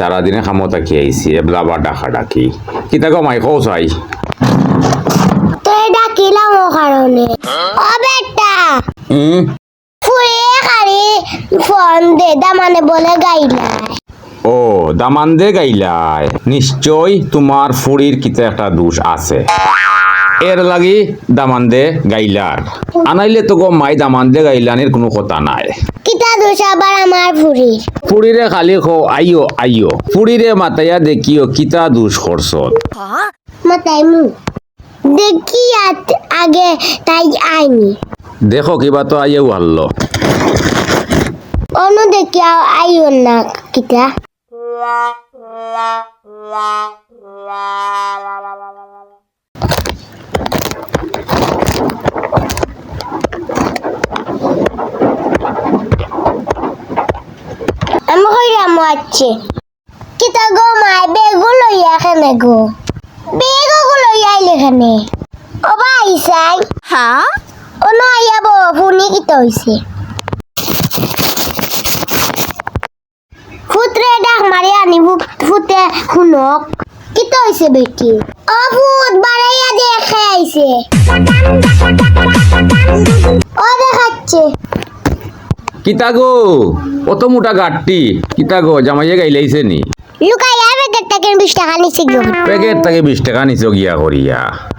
সারাদিনে খামো তাকি আইছি এবলা আবার ডাকা ডাকি কিতা গো মাই কৌ চাই? তুই ডাকিলাম ও কারণে ও বেটা। হুম ফুরিয়ে খালি ফোন দে দামানে বলে গাইলাই ও দামান দে গাইলাই নিশ্চয় তোমার ফুড়ির কিতা একটা দোষ আছে। এর লাগি দামান দে গাইলার আনাইলে তো গো মাই দামান দে গাইলানির কোনো কথা নাই। দোষ আবার আমার ফুরি ফুড়িরে খালি খো আইও আইও ফুড়িরে মাতাইয়া দেখিও কিতা দোষ করছত মাতাই মু দেখি আগে তাই আইনি দেখো কিবা তো আইও হারলো অনু দেখি আইও না কিতা আমি আছে কিতা গো মাই বেগু লইয়া এখানে গো। বেগু লইয়া আইলে এখানে। ও ভাই সাই। হ্যাঁ? ও অনু আইয়াব ফুনি কিতা হইছে। ফুতরে ডাক মারি আনি ফুতে শুনক। কিতা হইছে বেটি? ও ফুত বাড়াইয়া দেখে আইছে ও দেখাচ্ছে। কিতা গো? অত মোটা গাঠটি কিতা গো জামাইয়ে গাইলাইছে নি? লুকাইয়া প্যাকেট থেকে বিশ টাকা নিচে গো। প্যাকেট থেকে বিশ টাকা নিচ গিয়া করিয়া।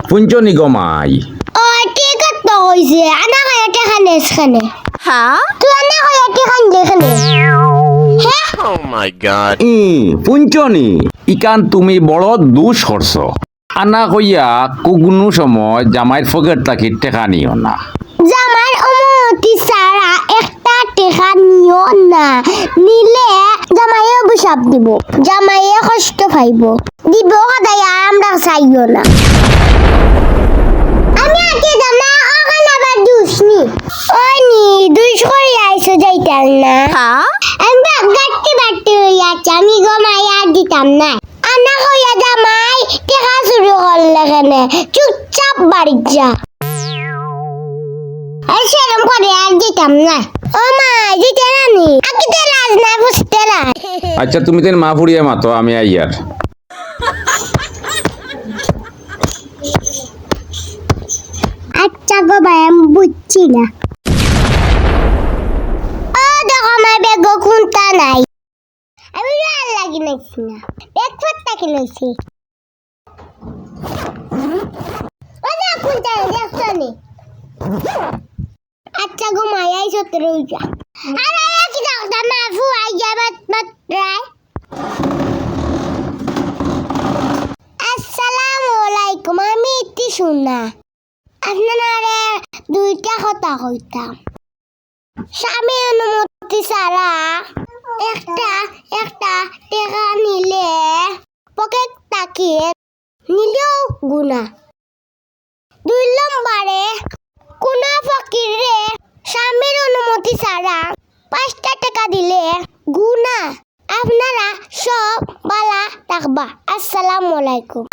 পুঞ্চ নি গো মাই? ও ঠিক তো হইছে? আনা খায় টাকা নেস খানে হ্যাঁ তুই আনা খায় টাকা দেখনে হ্যাঁ Oh my god. ই পুঞ্চ নি? ইকান তুমি বড় দুষ করছ। আনা কইয়া কুগুনু সময় জামাইয়ের ফকেট তাকি টেকা নিও না। জামার অনুমতি না নিলে জামাইয়ে অভিশাপ দিব জামাইয়ে কষ্ট পাইব। দিব সদায় আমরা চাইও না। আমি আগে না ওখানে আবার দুসনি ওই নি দুস করে আইসো যাইতাম না। হ্যাঁ আমি গাট্টি বাট্টি হইয়া আছি আমি গমাই আর দিতাম না। আনা হইয়া জামাই টেকা শুরু করলে কেনে চুপচাপ বাড়ি যা। দিতাম না। ও মা দিতে রানি আকিতে রাজ না বুঝতে না আচ্ছা তুমি তেন মা ফুড়িয়ে মাতো আমি আইয়ার আচ্ছা গো ভাই আমি বুঝছি না। ও দেখো আমার বেগ কোনটা নাই। আমি আর লাগি নাইছি না। ফটটা কিনেছি ও দেখ কোনটা দেখছ নি? আচ্ছা গো মায়াই সত্তর আরে কি আসসালামু আলাইকুম, আমি ইতি শুনা আপনারা দুইটা কথা কইতাম। স্বামী অনুমতি ছাড়া একটা একটা টেকা নিলে পকেট তাকিয়ে নিলেও গুণা অনুমতি ছাড়া পাঁচটা টাকা দিলে গুনা আপনারা সব বালা রাখবা। আসসালামু আলাইকুম।